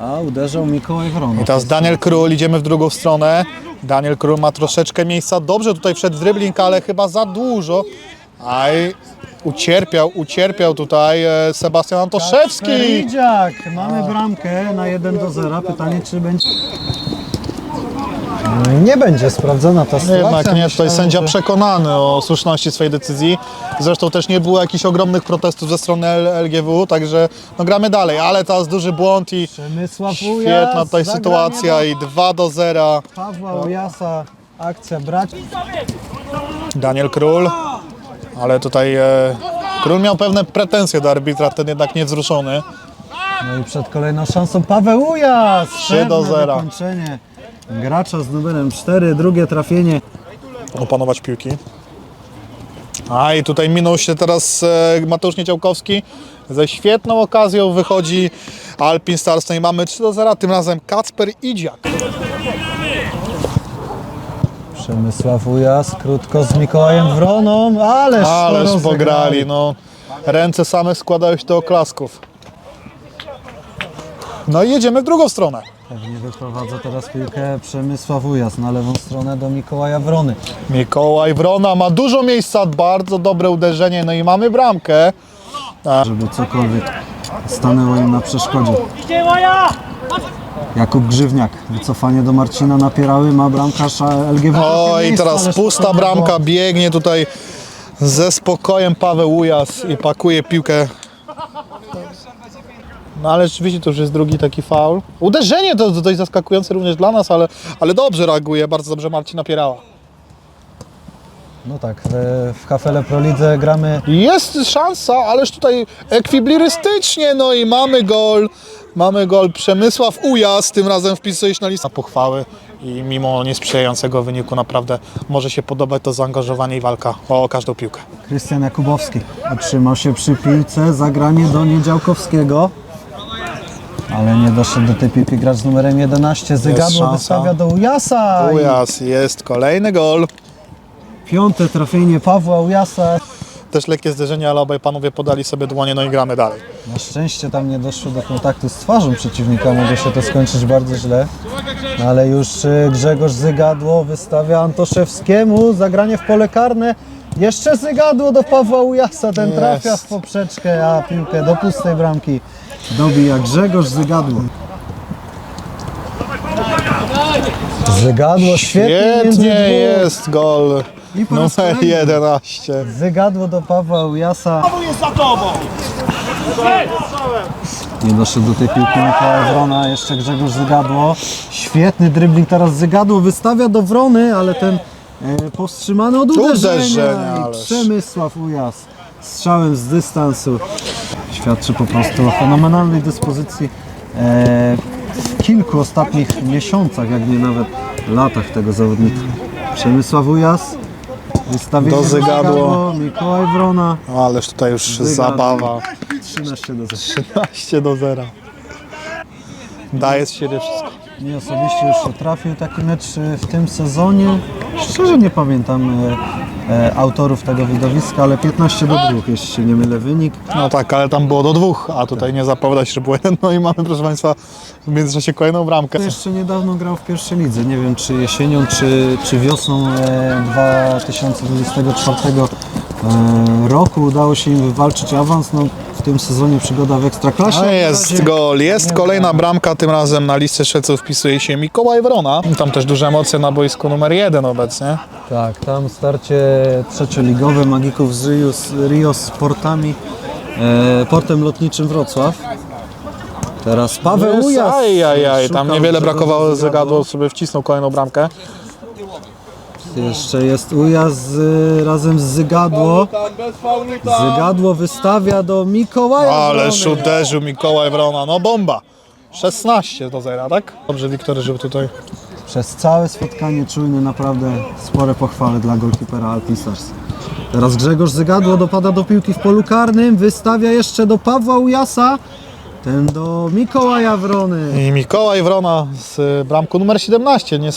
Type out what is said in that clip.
A uderzał Mikołaj Wrono. I teraz Daniel Król, idziemy w drugą stronę. Daniel Król ma troszeczkę miejsca. Dobrze tutaj wszedł w dribbling, ale chyba za dużo. Aj, ucierpiał, ucierpiał tutaj e, Sebastian Antoszewski. Feridziak, mamy bramkę na 1 do 0. Pytanie, czy będzie... Nie będzie sprawdzona ta sytuacja. Jednak nie, tutaj Myślałem, sędzia że- przekonany o słuszności swojej decyzji. Zresztą też nie było jakichś ogromnych protestów ze strony L- LGW, także no gramy dalej, ale teraz duży błąd i Przemysław świetna tutaj zagranie sytuacja i 2 do 0. Pawła Ujasa, akcja brać. Daniel Król, ale tutaj e, Król miał pewne pretensje do arbitra, ten jednak niewzruszony. No i przed kolejną szansą Paweł Ujas. 3 do Pewne 0. Dokończenie gracza z numerem 4, drugie trafienie. opanować piłki. A i tutaj minął się teraz e, Mateusz Nieciałkowski. Ze świetną okazją wychodzi Alpin Stars. No i mamy 3 do 0, tym razem Kacper Idziak. Przemysław Ujas, krótko z Mikołajem Wroną, ależ to Ależ rozegrali. pograli, no. Ręce same składają się do oklasków. No i jedziemy w drugą stronę. Pewnie wyprowadza teraz piłkę Przemysław Ujas na lewą stronę do Mikołaja Wrony. Mikołaj Wrona ma dużo miejsca, bardzo dobre uderzenie, no i mamy bramkę. żeby cokolwiek stanęło im na przeszkodzie. Jakub Grzywniak, wycofanie do Marcina Napierały, ma bramkarz a LGW. O i teraz pusta bramka, biegnie tutaj ze spokojem Paweł Ujas i pakuje piłkę. No ale rzeczywiście to już jest drugi taki faul. Uderzenie to dość zaskakujące również dla nas, ale, ale dobrze reaguje, bardzo dobrze Marcin napierała. No tak, w, w Hafele Pro Lidze gramy Jest szansa, ależ tutaj ekwiblirystycznie, no i mamy gol. Mamy gol Przemysław Ujas, tym razem wpisuje się na listę pochwały i mimo niesprzyjającego wyniku naprawdę może się podobać to zaangażowanie i walka o każdą piłkę. Krystian Jakubowski. Otrzymał się przy piłce, zagranie do Niedziałkowskiego. Ale nie doszedł do tej piłki gracz z numerem 11. Zygadło wystawia do Ujasa. Ujas, jest kolejny gol. Piąte trafienie Pawła Ujasa. Też lekkie zderzenie, ale obaj panowie podali sobie dłonie, no i gramy dalej. Na szczęście tam nie doszło do kontaktu z twarzą przeciwnika, mogło się to skończyć bardzo źle. No ale już y, Grzegorz Zygadło wystawia Antoszewskiemu, zagranie w pole karne. Jeszcze Zygadło do Pawła Ujasa, ten trafia w poprzeczkę, a piłkę do pustej bramki dobija Grzegorz Zygadło. Zygadło świetnie między Świetnie dwóch. jest gol I po raz numer kolejny. 11. Zygadło do Pawła Ujasa. Nie doszedł do tej piłki Mikołaj Wrona, jeszcze Grzegorz Zygadło. Świetny dribbling teraz Zygadło wystawia do Wrony, ale ten e, powstrzymany od uderzenia. Uderzenia, I ależ. Przemysław Ujas strzałem z dystansu. Świadczy po prostu o fenomenalnej dyspozycji e, w kilku ostatnich miesiącach, jak nie nawet latach tego zawodnika. Przemysław Ujas. Wystawienie Do Zygadło. Mikołaj Wrona. Ależ tutaj już zabawa. 13 do 0. 13 do 0. Daje z siebie wszystko. Mi osobiście już trafił taki mecz e, w tym sezonie. Szczerze nie pamiętam e, e, autorów tego widowiska, ale 15 do 2, jeśli się nie mylę wynik. No tak, ale tam było do dwóch, a tutaj nie zapowiada się, że było jeden. No i mamy, proszę Państwa, w międzyczasie kolejną bramkę. Jeszcze niedawno grał w pierwszej lidze. Nie wiem, czy jesienią, czy, czy wiosną e, 2024 e, roku udało się im wywalczyć awans. No, w tym sezonie przygoda w Ekstraklasie. No jest gol, jest kolejna bramka, tym razem na listę strzelców wpisuje się Mikołaj Wrona. Tam też duże emocje na boisku numer jeden obecnie. Tak, tam starcie trzecioligowe Magików z Rio, z Rio z portami, e, portem lotniczym Wrocław. Teraz Paweł Ujas. Ajajaj, tam szukał niewiele Grzegorza brakowało, zagadło sobie wcisnął kolejną bramkę. Jeszcze jest Ujas z, razem z Zygadło. Zygadło wystawia do Mikołaja. Ależ Wrony. uderzył Mikołaj Wrona, no bomba. 16 do 0, tak? Dobrze, Wiktor, żeby tutaj Przez całe spotkanie czujny, naprawdę spore pochwały dla golkipera Alpin Stars. Teraz Grzegorz Zygadło dopada do piłki w polu karnym, wystawia jeszcze do Pawła Ujasa. Ten do Mikołaja Wrony. I Mikołaj Wrona z bramką numer 17. Nie